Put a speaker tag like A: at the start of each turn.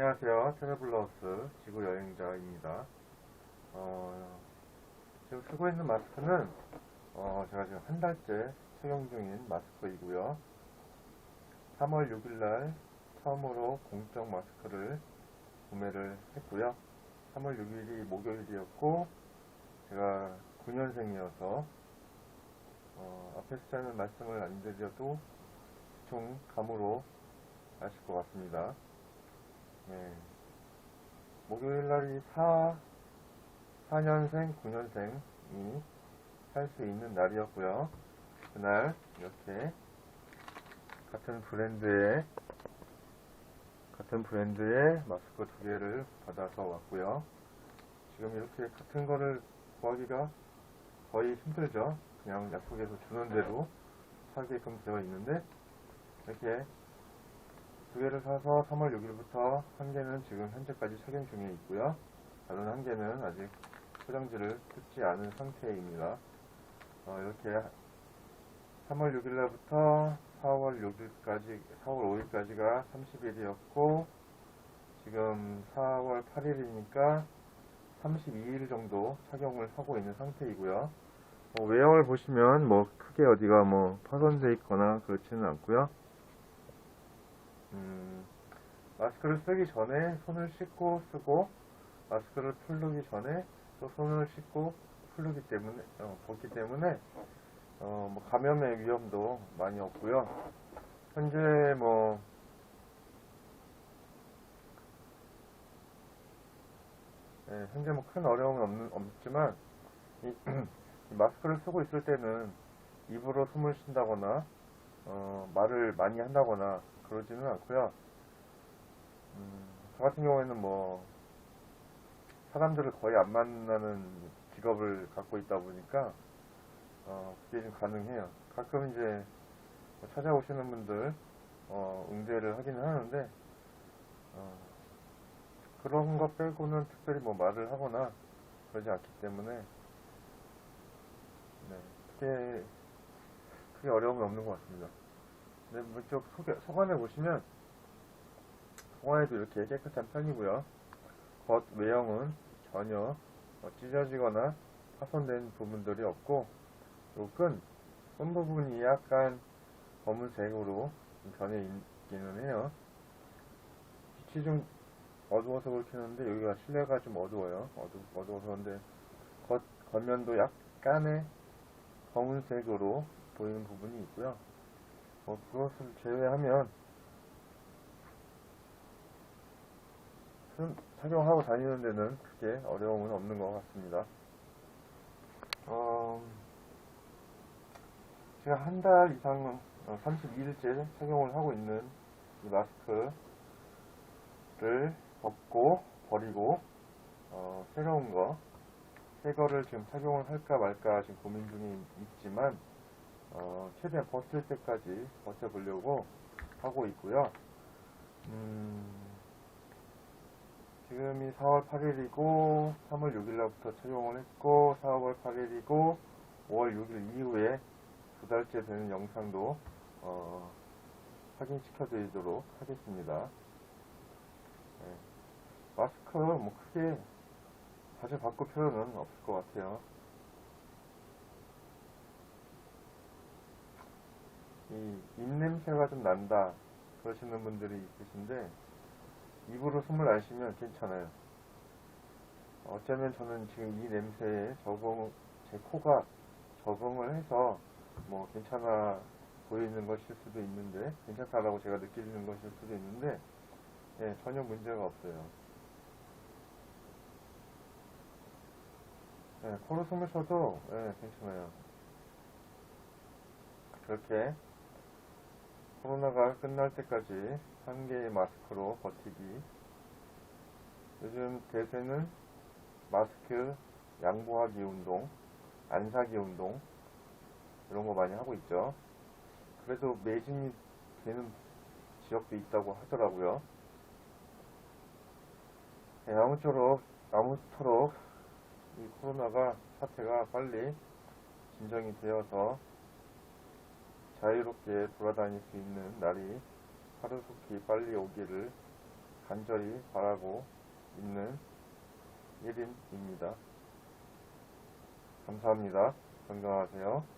A: 안녕하세요. 트래블러스 지구 여행자입니다. 어, 지금 쓰고 있는 마스크는 어, 제가 지금 한 달째 착용 중인 마스크이고요. 3월 6일날 처음으로 공적 마스크를 구매를 했고요. 3월 6일이 목요일이었고 제가 9년생이어서 어, 앞에 숫자는 말씀을 안 드려도 대충 감으로 아실 것 같습니다. 네. 목요일 날이 4, 4년생, 9년생이 살수 있는 날이었고요. 그날 이렇게 같은 브랜드의 같은 브랜드의 마스크 두 개를 받아서 왔고요. 지금 이렇게 같은 거를 구하기가 거의 힘들죠. 그냥 약국에서 주는 대로 사게끔 되어 있는데 이렇게 두 개를 사서 3월 6일부터 한 개는 지금 현재까지 착용 중에 있고요. 다른 한 개는 아직 포장지를 뜯지 않은 상태입니다. 어, 이렇게 3월 6일날부터 4월 6일까지, 4월 5일까지가 30일이었고, 지금 4월 8일이니까 32일 정도 착용을 하고 있는 상태이고요. 어, 외형을 보시면 뭐 크게 어디가 뭐 파손돼 있거나 그렇지는 않고요. 음, 마스크를 쓰기 전에 손을 씻고 쓰고 마스크를 풀기 전에 또 손을 씻고 풀기 때문에 어, 벗기 때문에 어, 뭐 감염의 위험도 많이 없고요. 현재 뭐 예, 현재 뭐 큰 어려움은 없는, 없지만 이, 이 마스크를 쓰고 있을 때는 입으로 숨을 쉰다거나 어, 말을 많이 한다거나 그러지는 않고요. 음, 저 같은 경우에는 뭐 사람들을 거의 안 만나는 직업을 갖고 있다 보니까 어, 그게 좀 가능해요. 가끔 이제 뭐 찾아오시는 분들 어, 응대를 하기는 하는데 어, 그런 것 빼고는 특별히 뭐 말을 하거나 그러지 않기 때문에 네, 크게 크게 어려움은 없는 것 같습니다. 네, 이쪽 소개, 소관에 보시면 소관에도 이렇게 깨끗한 편이고요. 겉 외형은 전혀 어, 찢어지거나 파손된 부분들이 없고 요 끈, 끈 부분이 약간 검은색으로 좀 변해 있기는 해요. 빛이 좀 어두워서 그렇겠는데 여기가 실내가 좀 어두워요. 어두, 어두워서 그런데 겉, 겉면도 약간의 검은색으로 보이는 부분이 있고요. 어, 그것을 제외하면 손 착용하고 다니는 데는 크게 어려움은 없는 것 같습니다. 어, 제가 한 달 이상, 어, 32일째 착용을 하고 있는 이 마스크를 벗고 버리고 어, 새로운 거, 새 거를 지금 착용을 할까 말까 지금 고민 중에 있지만 어, 최대한 벗을 때까지 버텨보려고 하고 있고요. 음, 지금이 4월 8일이고 3월 6일날부터 착용을 했고 4월 8일이고 5월 6일 이후에 두 달째 되는 영상도 어, 확인시켜 드리도록 하겠습니다. 네. 마스크 뭐 크게 자주 바꿀 필요는 없을 것 같아요. 이 입냄새가 좀 난다 그러시는 분들이 있으신데 입으로 숨을 안 쉬면 괜찮아요. 어쩌면 저는 지금 이 냄새에 적응, 제 코가 적응을 해서 뭐 괜찮아 보이는 것일 수도 있는데, 괜찮다라고 제가 느끼는 것일 수도 있는데, 예, 전혀 문제가 없어요. 예, 코로 숨을 쉬어도, 예, 괜찮아요. 그렇게 코로나가 끝날 때까지 한 개의 마스크로 버티기. 요즘 대세는 마스크 양보하기 운동, 안 사기 운동, 이런 거 많이 하고 있죠. 그래도 매진이 되는 지역도 있다고 하더라고요. 네, 아무쪼록, 아무토록 이 코로나가 사태가 빨리 진정이 되어서 자유롭게 돌아다닐 수 있는 날이 하루속히 빨리 오기를 간절히 바라고 있는 1인입니다. 감사합니다. 건강하세요.